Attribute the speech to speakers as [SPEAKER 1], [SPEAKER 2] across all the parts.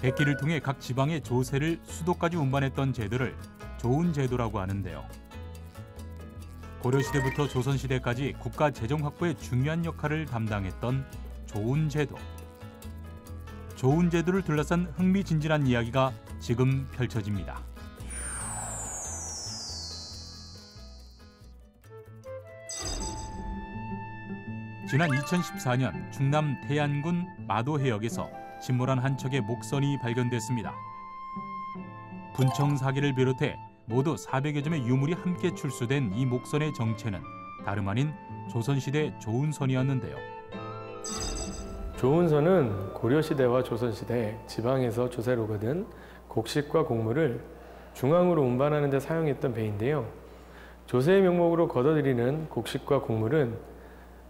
[SPEAKER 1] 백기를 통해 각 지방의 조세를 수도까지 운반했던 제도를 좋은 제도라고 하는데요. 고려시대부터 조선시대까지 국가 재정 확보에 중요한 역할을 담당했던 좋은 제도. 좋은 제도를 둘러싼 흥미진진한 이야기가 지금 펼쳐집니다. 지난 2014년 충남 태안군 마도 해역에서 침몰한 한 척의 목선이 발견됐습니다. 분청 사기를 비롯해 모두 400여 점의 유물이 함께 출수된 이 목선의 정체는 다름 아닌 조선시대 조은선이었는데요.
[SPEAKER 2] 조은선은 고려시대와 조선시대 지방에서 조세로 거둔 곡식과 곡물을 중앙으로 운반하는 데 사용했던 배인데요. 조세의 명목으로 걷어들이는 곡식과 곡물은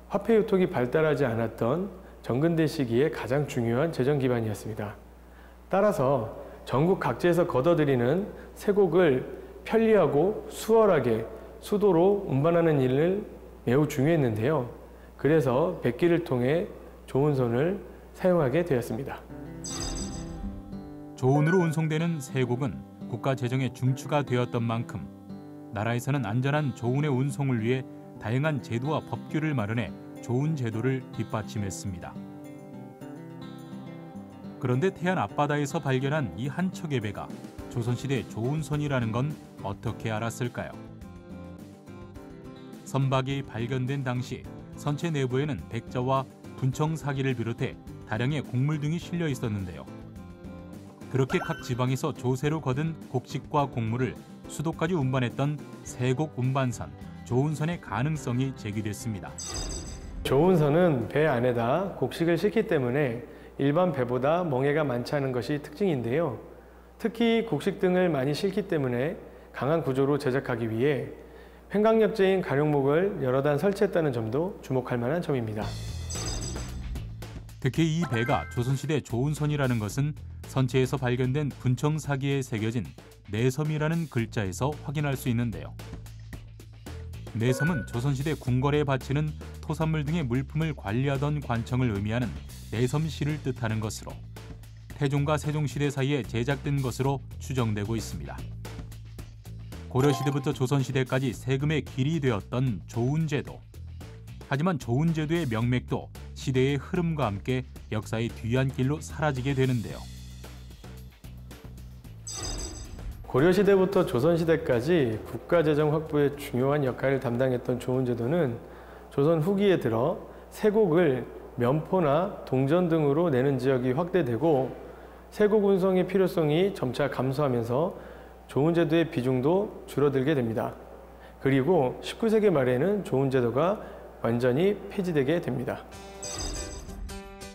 [SPEAKER 2] 화폐 유통이 발달하지 않았던 정근대 시기에 가장 중요한 재정 기반이었습니다. 따라서 전국 각지에서 걷어들이는 세곡을 편리하고 수월하게 수도로 운반하는 일을 매우 중요했는데요. 그래서 백기를 통해 손을 사용하게 되었습니다.
[SPEAKER 1] 조은으로 운송되는 세곡은 국가 재정의 중추가 되었던 만큼 나라에서는 안전한 조운의 운송을 위해 다양한 제도와 법규를 마련해 좋은 제도를 뒷받침했습니다. 그런데 태안 앞바다에서 발견한 이 한 척의 배가 조선시대 조운선이라는 건 어떻게 알았을까요? 선박이 발견된 당시 선체 내부에는 백자와 분청 사기를 비롯해 다량의 곡물 등이 실려 있었는데요. 그렇게 각 지방에서 조세로 거둔 곡식과 곡물을 수도까지 운반했던 세곡 운반선 조운선의 가능성이 제기됐습니다.
[SPEAKER 2] 조운선은 배 안에다 곡식을 싣기 때문에 일반 배보다 멍해가 많지 않은 것이 특징인데요. 특히 곡식 등을 많이 싣기 때문에 강한 구조로 제작하기 위해 횡강력제인 가룡목을 여러 단 설치했다는 점도 주목할 만한 점입니다.
[SPEAKER 1] 특히 이 배가 조선시대 조운선이라는 것은 선체에서 발견된 분청 사기에 새겨진 내섬이라는 글자에서 확인할 수 있는데요. 내섬은 조선시대 궁궐에 바치는 토산물 등의 물품을 관리하던 관청을 의미하는 내섬시를 뜻하는 것으로 태종과 세종시대 사이에 제작된 것으로 추정되고 있습니다. 고려시대부터 조선시대까지 세금의 길이 되었던 조운제도. 하지만 조운제도의 명맥도 시대의 흐름과 함께 역사의 뒤안길로 사라지게 되는데요.
[SPEAKER 2] 고려시대부터 조선시대까지 국가재정 확보에 중요한 역할을 담당했던 조은제도는 조선 후기에 들어 세곡을 면포나 동전 등으로 내는 지역이 확대되고 세곡 운송의 필요성이 점차 감소하면서 조은제도의 비중도 줄어들게 됩니다. 그리고 19세기 말에는 조은제도가 완전히 폐지되게 됩니다.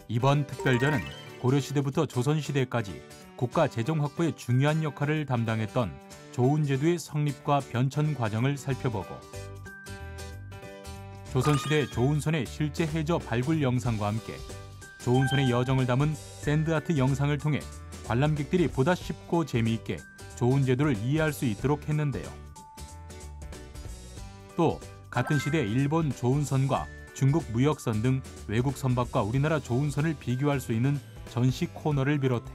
[SPEAKER 1] 이번 특별전은 고려시대부터 조선시대까지 국가 재정 확보에 중요한 역할을 담당했던 조은제도의 성립과 변천 과정을 살펴보고 조선시대 조은선의 실제 해저 발굴 영상과 함께 조은선의 여정을 담은 샌드아트 영상을 통해 관람객들이 보다 쉽고 재미있게 조은제도를 이해할 수 있도록 했는데요. 또 같은 시대 일본 조은선과 중국 무역선 등 외국 선박과 우리나라 조은선을 비교할 수 있는 전시 코너를 비롯해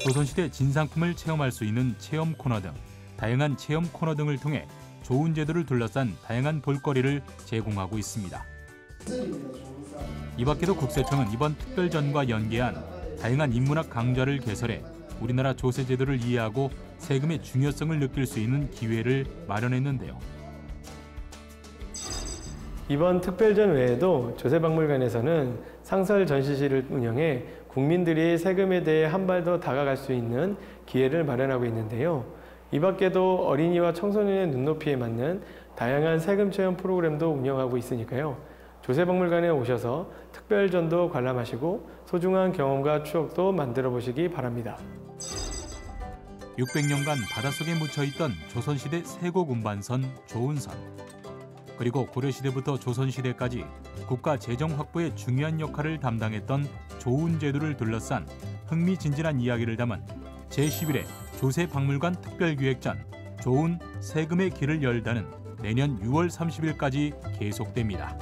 [SPEAKER 1] 조선시대 진상품을 체험할 수 있는 체험 코너 등 다양한 체험 코너 등을 통해 좋은 제도를 둘러싼 다양한 볼거리를 제공하고 있습니다. 이 밖에도 국세청은 이번 특별전과 연계한 다양한 인문학 강좌를 개설해 우리나라 조세 제도를 이해하고 세금의 중요성을 느낄 수 있는 기회를 마련했는데요.
[SPEAKER 2] 이번 특별전 외에도 조세박물관에서는 상설 전시실을 운영해 국민들이 세금에 대해 한 발 더 다가갈 수 있는 기회를 마련하고 있는데요. 이 밖에도 어린이와 청소년의 눈높이에 맞는 다양한 세금 체험 프로그램도 운영하고 있으니까요. 조세박물관에 오셔서 특별전도 관람하시고 소중한 경험과 추억도 만들어 보시기 바랍니다.
[SPEAKER 1] 600년간 바닷속에 묻혀있던 조선시대 세곡 운반선 조은선 그리고 고려시대부터 조선시대까지 국가 재정 확보에 중요한 역할을 담당했던 조운 제도를 둘러싼 흥미진진한 이야기를 담은 제11회 조세 박물관 특별기획전 좋은 세금의 길을 열다는 내년 6월 30일까지 계속됩니다.